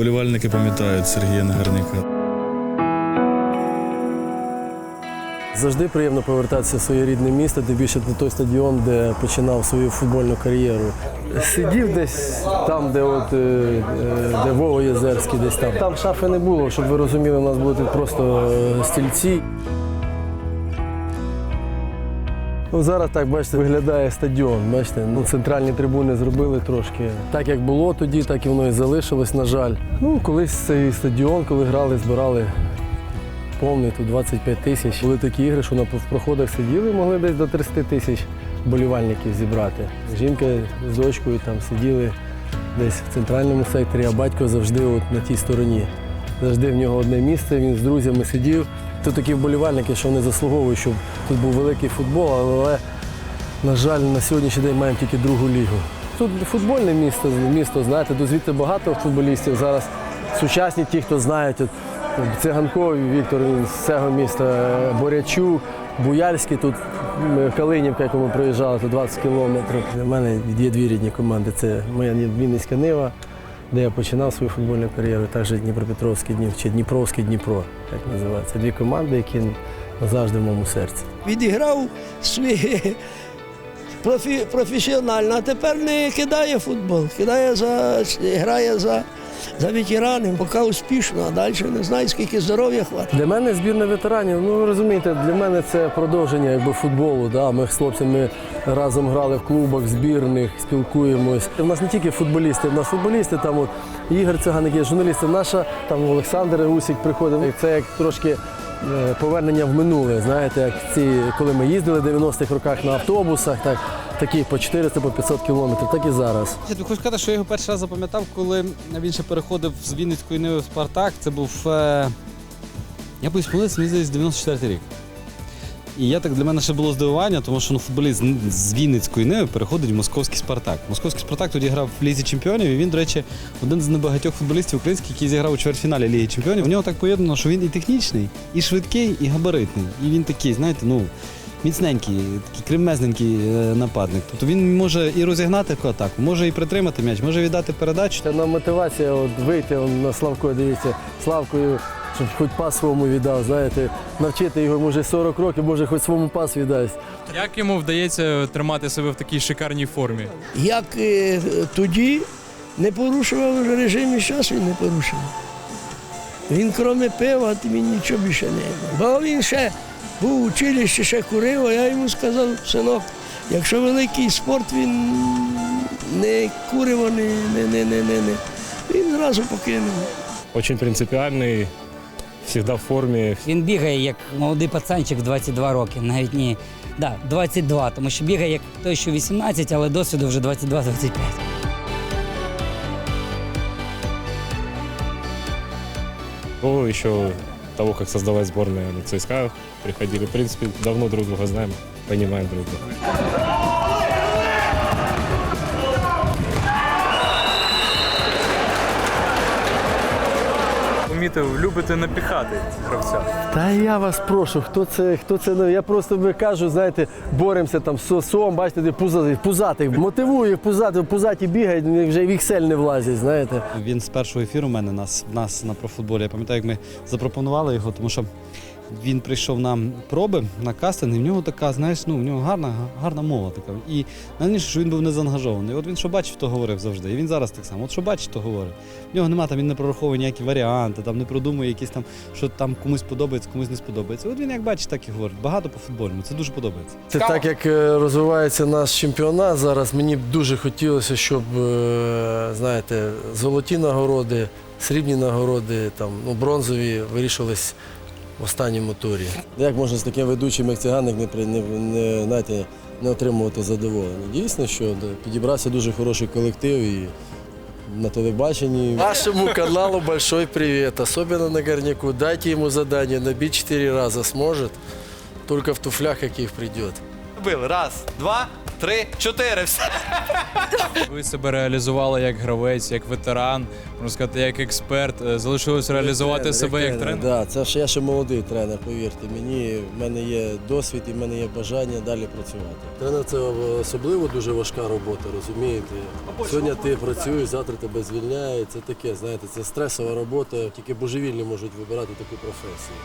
Болівальники пам'ятають Сергія Нагарника. Завжди приємно повертатися в своє рідне місто, тим більше на той стадіон, де починав свою футбольну кар'єру. Сидів десь там, де от, е, е, де Вова Єзерський, десь там. Там шафи не було, щоб ви розуміли, у нас були тут просто е, стільці. Ну, зараз так, бачите, виглядає стадіон. Бачите, ну, центральні трибуни зробили трошки. Так як було тоді, так і воно і залишилось, на жаль. Ну, колись цей стадіон, коли грали, збирали повний, тут 25 тисяч. Були такі ігри, що на проходах сиділи, могли десь до 30 тисяч болівальників зібрати. Жінка з дочкою там сиділи десь в центральному секторі, а батько завжди от на тій стороні. Завжди в нього одне місце, він з друзями сидів. Тут такі вболівальники, що вони заслуговують, щоб тут був великий футбол, але, на жаль, на сьогоднішній день маємо тільки другу лігу. Тут футбольне місто, місто знаєте, тут звідти багато футболістів. Зараз сучасні ті, хто знають. От, Циганков Віктор він з цього міста, Борячук, Буяльський, тут Калинівка, яку ми проїжджали, тут 20 кілометрів. Для мене є дві рідні команди. Це моя Вінницька Нива, де я починав свою футбольну кар'єру, також Дніпропетровський Дніп чи Дніпровський Дніпро, як називається. Дві команди, які назавжди в моєму серці. відіграв свій профі, професіонально, а тепер не кидає футбол, кидає за, грає за, за ветеранів, поки успішно, а далі не знаю, скільки здоров'я хватить. Для мене збірна ветеранів, ну розумієте, для мене це продовження якби, футболу. Да? Ми з хлопцями разом грали в клубах, збірних, спілкуємось. У нас не тільки футболісти, у нас футболісти, там от Ігор Циганик є, журналісти. Наша там Олександр Усік приходив. Це як трошки е, повернення в минуле. Знаєте, як ці, коли ми їздили в 90-х роках на автобусах, так, такі по 400 по 500 кілометрів, так і зараз. Я хочу сказати, що я його перший раз запам'ятав, коли він ще переходив з Вінницької Ниви в Спартак. Це був. Е... Я боюсь помилитися, мені здається, 94 рік. І я так для мене ще було здивування, тому що ну, футболіст з Вінницької Ниви переходить в московський Спартак. Московський Спартак тоді грав в Лізі Чемпіонів, і він, до речі, один з небагатьох футболістів українських, який зіграв у чвертьфіналі Ліги Чемпіонів. У нього так поєднано, що він і технічний, і швидкий, і габаритний. І він такий, знаєте, ну. Міцненький, такий кремезненький е, нападник. Тобто він може і розігнати таку атаку, може і притримати м'яч, може віддати передачу. Це нам мотивація от, вийти он, на Славко, дивіться, Славкою, щоб хоч пас своєму віддав, знаєте, навчити його, може 40 років, може хоч своєму пас віддасть. Як йому вдається тримати себе в такій шикарній формі? Як е, тоді не порушував режим і час він не порушував. Він крім пива, він нічого більше не. Бо він ще був у училищі, ще курив, а я йому сказав, синок, якщо великий спорт, він не куриво, не, не, не, не, не, не. Він зразу покинув. Очень принципіальний, завжди в формі. Він бігає як молодий пацанчик в 22 роки, навіть ні. Да, 22, тому що бігає як той, що 18, але досвіду вже 22-25. Ну, еще того, как создалась сборная на ЦСКА, приходили. В принципе, давно друг друга знаем, понимаем друг друга. Помітив, любите напіхати гравця. Та я вас прошу, хто це, хто це, ну, я просто ви кажу, знаєте, боремося там з сосом, бачите, де пузатих, пузатих, мотивую їх пузати, пузаті бігають, вони вже в Excel не влазять, знаєте. Він з першого ефіру у мене нас, нас на профутболі. Я пам'ятаю, як ми запропонували його, тому що він прийшов на проби на кастинг, і в нього така, знаєш, ну в нього гарна, гарна мова така. І найголовніше, що він був не заангажований. От він що бачив, то говорив завжди. І він зараз так само. От що бачить, то говорить. В нього нема там, він не прораховує ніякі варіанти, там не продумує якісь там, що там комусь подобається, комусь не сподобається. От він як бачить, так і говорить. Багато по футбольному. Це дуже подобається. Це так як е, розвивається наш чемпіонат зараз, мені б дуже хотілося, щоб, е, знаєте, золоті нагороди, срібні нагороди, там, ну, бронзові вирішувались в останньому турі. Як можна з таким ведучим, як циганик, не, при- не, не, знаєте, не отримувати задоволення? Дійсно, що підібрався дуже хороший колектив і на телебаченні. Вашему каналу большой привет, особенно на горняку. Дайте ему задание, набить 4 раза сможет, только в туфлях каких придет. Бил. Раз, два. Три, чотири. Все. Ви себе реалізували як гравець, як ветеран, можна сказати, як експерт. Е, Залишилось реалізувати себе як тренер. Так, це ж я ще молодий тренер, повірте мені. В мене є досвід і в мене є бажання далі працювати. Тренер це особливо дуже важка робота, розумієте? Сьогодні ти працюєш, завтра тебе звільняють. Це таке, знаєте, це стресова робота, тільки божевільні можуть вибирати таку професію.